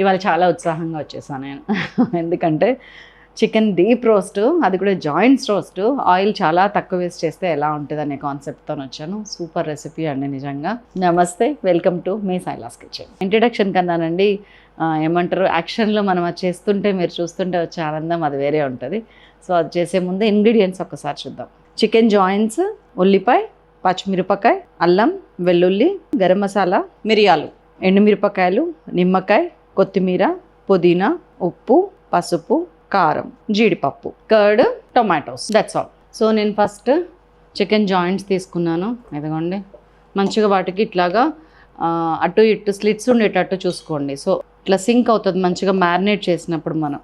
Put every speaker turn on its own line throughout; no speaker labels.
ఇవాళ చాలా ఉత్సాహంగా వచ్చేసాను నేను. ఎందుకంటే చికెన్ డీప్ రోస్ట్ అది కూడా జాయింట్స్ రోస్ట్ ఆయిల్ చాలా తక్కువ వేస్ట్ చేస్తే ఎలా ఉంటుంది అనే కాన్సెప్ట్తో వచ్చాను. సూపర్ రెసిపీ అండి నిజంగా. నమస్తే వెల్కమ్ టు మీ సైలాస్ కిచెన్. ఇంట్రడక్షన్ కన్నానండి ఏమంటారు యాక్షన్లో మనం అది చేస్తుంటే మీరు చూస్తుంటే వచ్చే ఆనందం అది వేరే ఉంటుంది. సో అది చేసే ముందు ఇంగ్రీడియంట్స్ ఒకసారి చూద్దాం. చికెన్ జాయింట్స్ ఉల్లిపాయ పచ్చిమిరపకాయ అల్లం వెల్లుల్లి గరం మసాలా మిరియాలు ఎండుమిరపకాయలు నిమ్మకాయ కొత్తిమీర పుదీనా ఉప్పు పసుపు కారం జీడిపప్పు. Curd tomatoes. That's all so నేను ఫస్ట్ చికెన్ జాయింట్స్ తీసుకున్నాను. ఎదగండి మంచిగా వాటికి ఇట్లాగా అటు ఇటు స్లిట్స్ ఉండేటట్టు చూసుకోండి. సో ఇట్లా సింక్ అవుతుంది. మంచిగా మ్యారినేట్ చేసినప్పుడు మనం.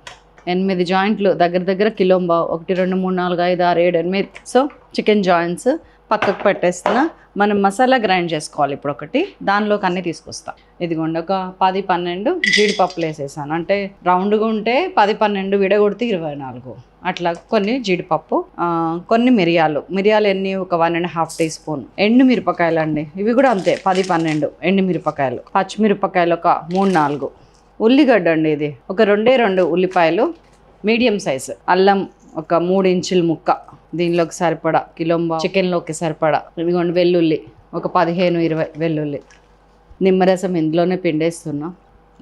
ఎనిమిది జాయింట్లు దగ్గర దగ్గర కిలో ఒకటి రెండు మూడు నాలుగు ఐదు ఆరు ఏడు ఎనిమిది. సో చికెన్ జాయింట్స్ పక్కకు పెట్టేస్తున్నా. మనం మసాలా గ్రైండ్ చేసుకోవాలి ఇప్పుడు ఒకటి. దానిలోకి అన్నీ తీసుకొస్తాం. ఇదిగోండి ఒక పది పన్నెండు జీడిపప్పులు వేసేసాను. అంటే రౌండ్గా ఉంటే పది పన్నెండు విడగొడితే ఇరవై నాలుగు. అట్లా కొన్ని జీడిపప్పు కొన్ని మిరియాలు. మిరియాలు ఎన్ని? ఒక one and half teaspoon. ఎండు మిరపకాయలు అండి. ఇవి కూడా అంతే పది పన్నెండు ఎండు మిరపకాయలు. పచ్చిమిరపకాయలు ఒక మూడు నాలుగు. ఉల్లిగడ్డ అండి ఇది. ఒక రెండే రెండు ఉల్లిపాయలు మీడియం సైజు. అల్లం ఒక మూడు ఇంచుల ముక్క. దీనిలోకి సరిపడా కిలోంబా చికెన్లోకి సరిపడా. ఇదిగోండి వెల్లుల్లి ఒక పదిహేను ఇరవై వెల్లుల్లి. నిమ్మరసం ఇందులోనే పిండేస్తున్నా.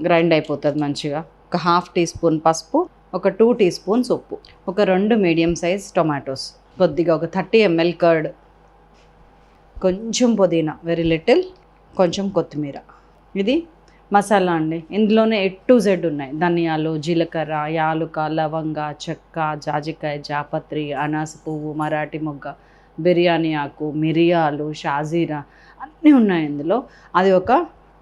గ్రైండ్ అయిపోతుంది మంచిగా. ఒక హాఫ్ టీ స్పూన్ పసుపు ఒక టూ టీ స్పూన్స్ ఉప్పు ఒక రెండు మీడియం సైజ్ టొమాటోస్. కొద్దిగా ఒక థర్టీ ఎంఎల్ కర్డ్. కొంచెం పుదీనా వెరీ లిటిల్ కొంచెం కొత్తిమీర. ఇది మసాలా అండి. ఇందులోనే ఎట్ టు జెడ్ ఉన్నాయి. ధనియాలు జీలకర్ర యాలుక లవంగ చెక్క జాజికాయ జాపత్రి అనాస పువ్వు మరాఠీ మొగ్గ బిర్యానీ ఆకు మిరియాలు షాజీరా అన్నీ ఉన్నాయి ఇందులో. అది ఒక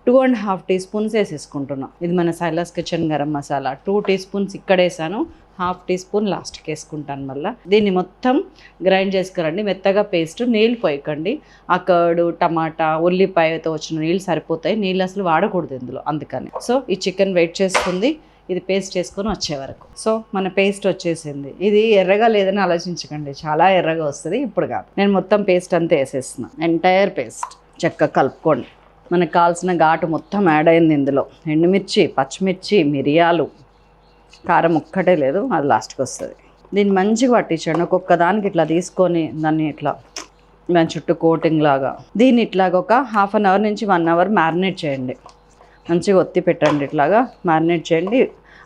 two and half teaspoons వేసేసుకుంటున్నాం. ఇది మన Sailas kitchen garam masala. Two teaspoons ఇక్కడ వేసాను హాఫ్ టీ స్పూన్ లాస్ట్కి వేసుకుంటాను మళ్ళీ. దీన్ని మొత్తం గ్రైండ్ చేసుకురండి. మెత్తగా పేస్ట్ నీళ్ళు పోయకండి. ఆ కర్డు టమాటా ఉల్లిపాయతో వచ్చిన నీళ్ళు సరిపోతాయి. నీళ్ళు అసలు వాడకూడదు ఇందులో అందుకని. సో ఈ చికెన్ వెయిట్ చేసుకుంది. ఇది పేస్ట్ చేసుకొని వచ్చే వరకు. సో మన పేస్ట్ వచ్చేసింది. ఇది ఎర్రగా లేదని ఆలోచించకండి. చాలా ఎర్రగా వస్తుంది. ఇప్పుడు కాదు. నేను మొత్తం పేస్ట్ అంతా వేసేస్తున్నా. ఎంటైర్ పేస్ట్ చక్కగా కలుపుకోండి. మనకు కావాల్సిన ఘాటు మొత్తం యాడ్ అయింది ఇందులో. ఎండుమిర్చి పచ్చిమిర్చి మిరియాలు కారం ఒక్కటే లేదు అది లాస్ట్కి వస్తుంది. దీన్ని మంచిగా పట్టించండి ఒక్కొక్క దానికి ఇట్లా తీసుకొని దాన్ని ఇట్లా దాని చుట్టూ కోటింగ్ లాగా. దీన్ని ఇట్లాగ ఒక హాఫ్ అన్ అవర్ నుంచి వన్ అవర్ మ్యారినేట్ చేయండి. మంచిగా ఒత్తి పెట్టండి ఇట్లాగా మ్యారినేట్ చేయండి.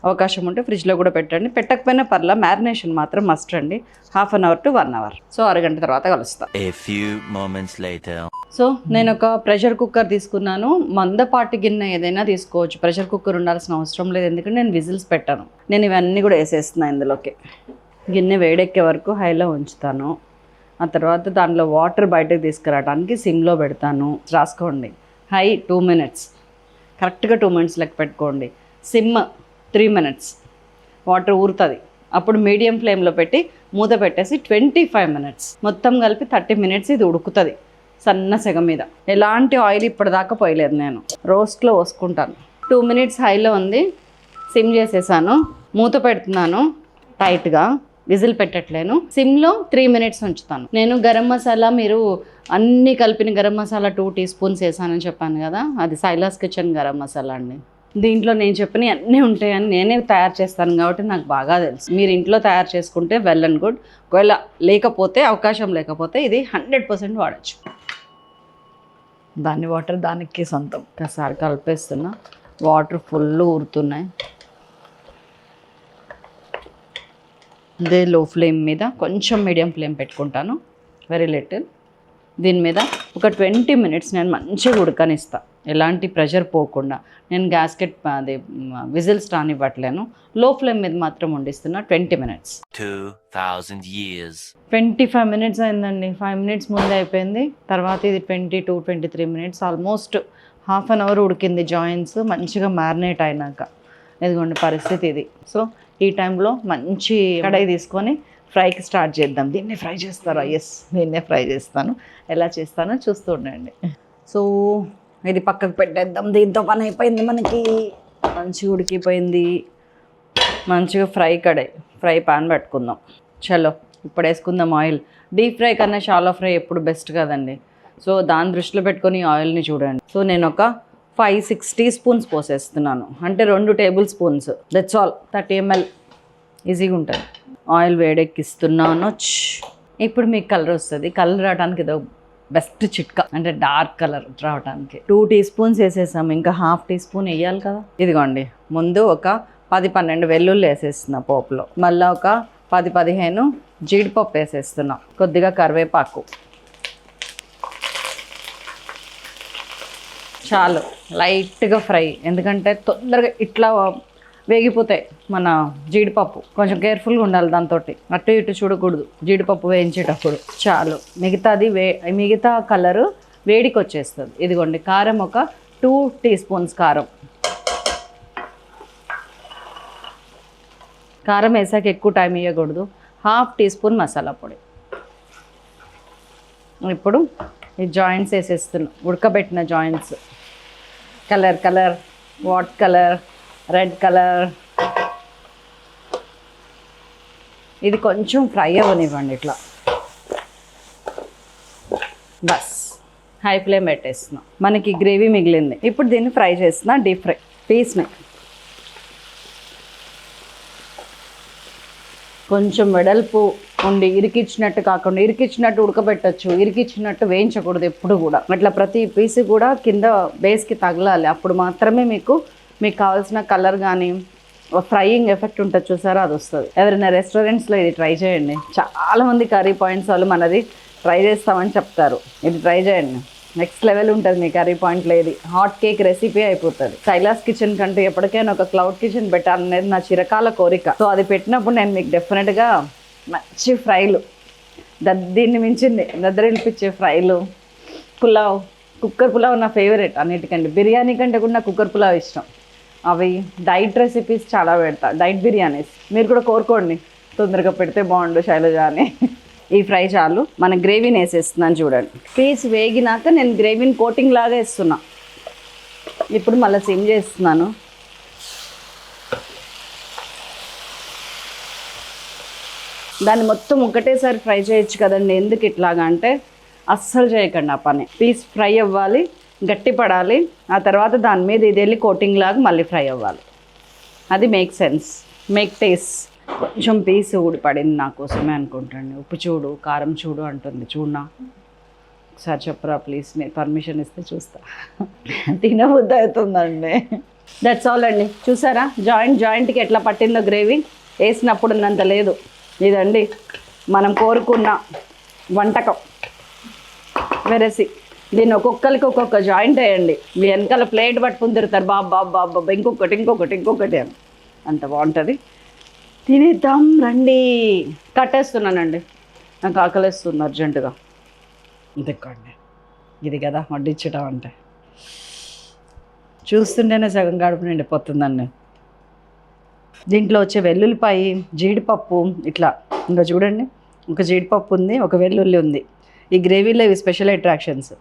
అవకాశం ఉంటే ఫ్రిడ్జ్లో కూడా పెట్టండి. పెట్టకపోయినా పర్లా మ్యారినేషన్ మాత్రం మస్ట్ అండి. Half an hour to one hour. So అరగంట తర్వాత కలుస్తా.
A few moments later.
So నేను ఒక ప్రెషర్ కుక్కర్ తీసుకున్నాను. మందపాటి గిన్నె ఏదైనా తీసుకోవచ్చు. ప్రెషర్ కుక్కర్ ఉండాల్సిన అవసరం లేదు. ఎందుకంటే నేను విజిల్స్ పెట్టాను. నేను ఇవన్నీ కూడా వేసేస్తున్నాను ఇందులోకి. గిన్నె వేడెక్కే వరకు హైలో ఉంచుతాను. ఆ తర్వాత దాంట్లో వాటర్ బయటకు తీసుకురావడానికి సిమ్లో పెడతాను. రాసుకోండి. High two minutes. కరెక్ట్గా టూ మినిట్స్ లెక్క పెట్టుకోండి. Sim three minutes. వాటర్ ఊరుతుంది. అప్పుడు మీడియం ఫ్లేమ్లో పెట్టి మూత పెట్టేసి ట్వంటీ ఫైవ్ మినిట్స్. మొత్తం కలిపి థర్టీ మినిట్స్ ఇది ఉడుకుతుంది సన్న సెగ మీద. ఎలాంటి ఆయిల్ ఇప్పటిదాకా పోయలేదు నేను. రోస్ట్లో పోసుకుంటాను. టూ మినిట్స్ హైలో ఉంది. సిమ్ చేసేసాను. మూత పెడుతున్నాను. టైట్గా. విజిల్ పెట్టట్లేను. సిమ్లో త్రీ మినిట్స్ ఉంచుతాను. నేను గరం మసాలా మీరు అన్నీ కలిపిన garam masala two teaspoons వేసానని చెప్పాను కదా. అది సైలాస్ కిచెన్ గరం మసాలా అండి. దీంట్లో నేను చెప్పిన అన్నీ ఉంటాయని నేనే తయారు చేస్తాను కాబట్టి నాకు బాగా తెలుసు. మీరు ఇంట్లో తయారు చేసుకుంటే వెల్ అండ్ గుడ్. ఒకవేళ లేకపోతే అవకాశం లేకపోతే ఇది హండ్రెడ్ పర్సెంట్ వాడచ్చు. దాని వాటర్ దానికి సొంతం. ఒకసారి కలిపేస్తున్నా. Water full ఊరుతున్నాయి. ఇదే లో ఫ్లేమ్ మీద కొంచెం మీడియం ఫ్లేమ్ పెట్టుకుంటాను. Very little. దీని మీద ఒక ట్వంటీ మినిట్స్ నేను మంచిగా ఉడకనిస్తా. ఎలాంటి ప్రెషర్ పోకుండా నేను గ్యాస్కెట్ అది విజిల్స్ రానివ్వట్లేను. లో ఫ్లేమ్ మీద మాత్రం వండిస్తున్నా twenty minutes.
2,000 years.
Twenty five minutes అయిందండి. ఫైవ్ మినిట్స్ ముందే అయిపోయింది. తర్వాత ఇది twenty two twenty three minutes. Almost half an hour ఉడికింది జాయింట్స్. మంచిగా మ్యారినేట్ అయినాక. ఇదిగోండి పరిస్థితి ఇది. సో ఈ టైంలో మంచి కడాయి తీసుకొని ఫ్రైకి స్టార్ట్ చేద్దాం. దీన్నే ఫ్రై చేస్తారా? ఎస్ దీన్నే ఫ్రై చేస్తాను. ఎలా చేస్తానో చూస్తూ ఉండండి. సో ఇది పక్కకు పెట్టేద్దాం దీంతో పని అయిపోయింది మనకి. మంచిగా ఉడికిపోయింది. మంచిగా ఫ్రై కడాయి ఫ్రై పాన్ పెట్టుకుందాం. చలో ఇప్పుడు వేసుకుందాం ఆయిల్. డీప్ ఫ్రై కన్నా షాలో ఫ్రై ఎప్పుడు బెస్ట్ కదండి. సో దాని దృష్టిలో పెట్టుకొని ఆయిల్ని చూడండి. సో నేను ఒక ఫైవ్ సిక్స్ టీ స్పూన్స్ పోసేస్తున్నాను. అంటే రెండు tablespoons. That's all thirty ML. ఈజీగా ఉంటుంది. ఆయిల్ వేడెక్కిస్తున్నాను. ఇప్పుడు మీకు కలర్ వస్తుంది. కలర్ రావడానికి ఏదో బెస్ట్ చిట్కా అంటే డార్క్ కలర్ రావడానికి టూ టీ స్పూన్స్ వేసేసాము ఇంకా హాఫ్ టీ స్పూన్ వేయాలి కదా. ఇదిగోండి ముందు ఒక పది పన్నెండు వెల్లుల్లి వేసేస్తున్నా పోపులో. మళ్ళీ ఒక పది పదిహేను జీడిపప్పు వేసేస్తున్నా కొద్దిగా కరివేపాకు. చాలు లైట్గా ఫ్రై. ఎందుకంటే తొందరగా ఇట్లా వేగిపోతాయి మన జీడిపప్పు. కొంచెం కేర్ఫుల్గా ఉండాలి దాంతో అటు ఇటు చూడకూడదు. జీడిపప్పు వేయించేటప్పుడు చాలు. మిగతాది వే మిగతా కలరు వేడికి వచ్చేస్తుంది ఇదిగోండి కారం ఒక టూ టీ స్పూన్స్ కారం. కారం వేసాక ఎక్కువ టైం ఇవ్వకూడదు హాఫ్ టీ స్పూన్ మసాలా పొడి. ఇప్పుడు ఈ జాయింట్స్ వేసేస్తున్నాం. ఉడకబెట్టిన joints colour colour what colour red colour. ఇది కొంచెం ఫ్రై అవ్వనివ్వండి ఇట్లా. బస్. హై ఫ్లేమ్ పెట్టేస్తున్నా. మనకి గ్రేవీ మిగిలింది. ఇప్పుడు దీన్ని ఫ్రై చేస్తున్నా డీప్ ఫ్రై. పీస్ని కొంచెం వెడల్పు ఉండి ఇరికిచ్చినట్టు కాకుండా ఇరికిచ్చినట్టు ఉడకబెట్టచ్చు. ఇరికిచ్చినట్టు వేయించకూడదు ఎప్పుడు కూడా. అట్లా ప్రతి పీస్ కూడా కింద బేస్కి తగలాలి. అప్పుడు మాత్రమే మీకు మీకు కావాల్సిన కలర్ కానీ ఫ్రైయింగ్ ఎఫెక్ట్ ఉంటుంది చూసారా అది వస్తుంది. ఎవరైనా రెస్టారెంట్స్లో ఇది ట్రై చేయండి. చాలామంది కర్రీ పాయింట్స్ వాళ్ళు మనది ట్రై చేస్తామని చెప్తారు. ఇది ట్రై చేయండి. నెక్స్ట్ లెవెల్ ఉంటుంది మీ కర్రీ పాయింట్లో ఇది. హాట్ కేక్ రెసిపీ అయిపోతుంది. కైలాస్ కిచెన్ కంటే ఎప్పటికైనా ఒక క్లౌడ్ కిచెన్ పెట్టాలనేది నా చిరకాల కోరిక. సో అది పెట్టినప్పుడు నేను మీకు డెఫినెట్గా మంచి ఫ్రైలు దీన్ని మించింది దద్దరిల్పించే ఫ్రైలు పులావ్ కుక్కర్ పులావ్ నా ఫేవరెట్ అన్నిటికంటే. బిర్యానీ కంటే కూడా నాకు కుక్కర్ పులావ్ ఇష్టం. అవి డైట్ రెసిపీస్ చాలా పెడతా. డైట్ బిర్యానీస్. మీరు కూడా కోరుకోండి. తొందరగా పెడితే బాగుండు శైలజ అని. ఈ ఫ్రై చాలు. మన గ్రేవీని వేసేస్తున్నాను చూడండి. పీస్ వేగినాక నేను గ్రేవీని కోటింగ్ లాగా వేస్తున్నా. ఇప్పుడు మళ్ళీ సిమ్ చేస్తున్నాను. దాన్ని మొత్తం ఒకటేసారి ఫ్రై చేయొచ్చు కదండి. ఎందుకు ఇట్లాగా అంటే అస్సలు చేయకండి ఆ పని. పీస్ ఫ్రై అవ్వాలి. గట్టి పడాలి ఆ తర్వాత దాని మీద ఇది వెళ్ళి కోటింగ్ లాగా మళ్ళీ ఫ్రై అవ్వాలి. అది మేక్ సెన్స్ మేక్ టేస్ట్ కొంచెం పీస్ ఊడిపడింది నా కోసమే అనుకుంటాండి. ఉప్పు చూడు కారం చూడు అంటుంది. చూడనా ఒకసారి చెప్పరా ప్లీజ్ నేను పర్మిషన్ ఇస్తే చూస్తా. తినబుద్ధి అవుతుందండి. దట్స్ ఆల్ అండి. చూసారా? జాయింట్ జాయింట్కి ఎట్లా పట్టిందో గ్రేవీ వేసినప్పుడు ఉన్నంత లేదు. ఇదండి. మనం కోరుకున్న వంటకం. వెరసి. దీన్ని ఒక్కొక్కరికి ఒక్కొక్క జాయింట్ వేయండి. మీ వెనకాల ప్లేట్ పట్టుకుని తిరుగుతారు. బాబా బాబా బాబా ఇంకొకటి ఇంకొకటి ఇంకొకటి అని. అంత బాగుంటుంది. తినేద్దాం రండి. కట్టేస్తున్నానండి. నాకు ఆకలిస్తుంది అర్జెంటుగా. ఇంతకండి ఇది కదా వడ్డించడం అంటే. చూస్తుంటేనే సగం గడుపు నిండిపోతుందండి. దీంట్లో వచ్చే వెల్లుల్లిపాయి జీడిపప్పు ఇట్లా. ఇంకా చూడండి. ఒక జీడిపప్పు ఉంది ఒక వెల్లుల్లి ఉంది. ఈ గ్రేవీలో ఇవి స్పెషల్ అట్రాక్షన్స్.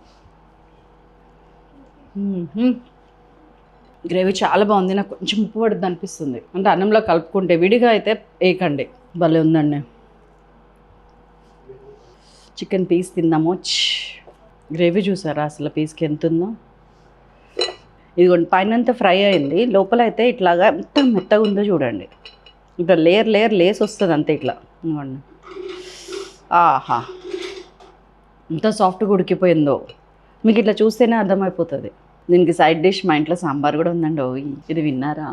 గ్రేవీ చాలా బాగుంది. నాకు కొంచెం ఉప్పు పడుద్ది అనిపిస్తుంది. అంటే అన్నంలో కలుపుకుంటే విడిగా అయితే వేయకండి భలే ఉందండి. చికెన్ పీస్ తిందాము. గ్రేవీ చూసారా? అసలు పీస్కి ఎంత ఉందో. ఇదిగోండి పైన అంతా ఫ్రై అయింది. లోపల అయితే ఇట్లాగా ఎంత మెత్తగా ఉందో చూడండి. ఇట్లా లేయర్ లేయర్ లేస్ వస్తుంది అంతే ఇట్లా. ఇదిగోండి. ఆహా. ఎంత సాఫ్ట్గా ఉడికిపోయిందో. మీకు ఇట్లా చూస్తేనే అర్థమైపోతుంది. దీనికి సైడ్ డిష్ మా ఇంట్లో సాంబార్ కూడా ఉందండి ఓయ్. ఇది విన్నారా?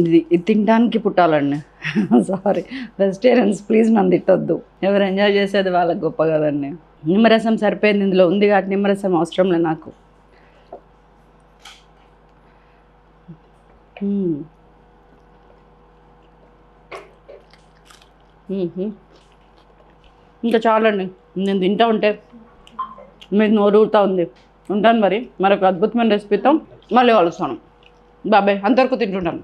ఇది ఇది తినడానికి పుట్టాలండి. సారీ వెజిటేరియన్స్ ప్లీజ్ నన్ను తిట్టొద్దు. ఎవరు ఎంజాయ్ చేసేది వాళ్ళకి గొప్ప కదండి. నిమ్మరసం సరిపోయింది ఇందులో. ఉంది కాబట్టి నిమ్మరసం అవసరం లేదు నాకు. మ్మ్. ఇంకా చాలండి. నేను తింటా ఉంటే మీకు నోరూరుతా ఉంది. ఉంటాను మరి. మరొక అద్భుతమైన రెసిపీతో మళ్ళీ కలుస్తాను. బాబాయ్ అంతవరకు తింటుంటాను.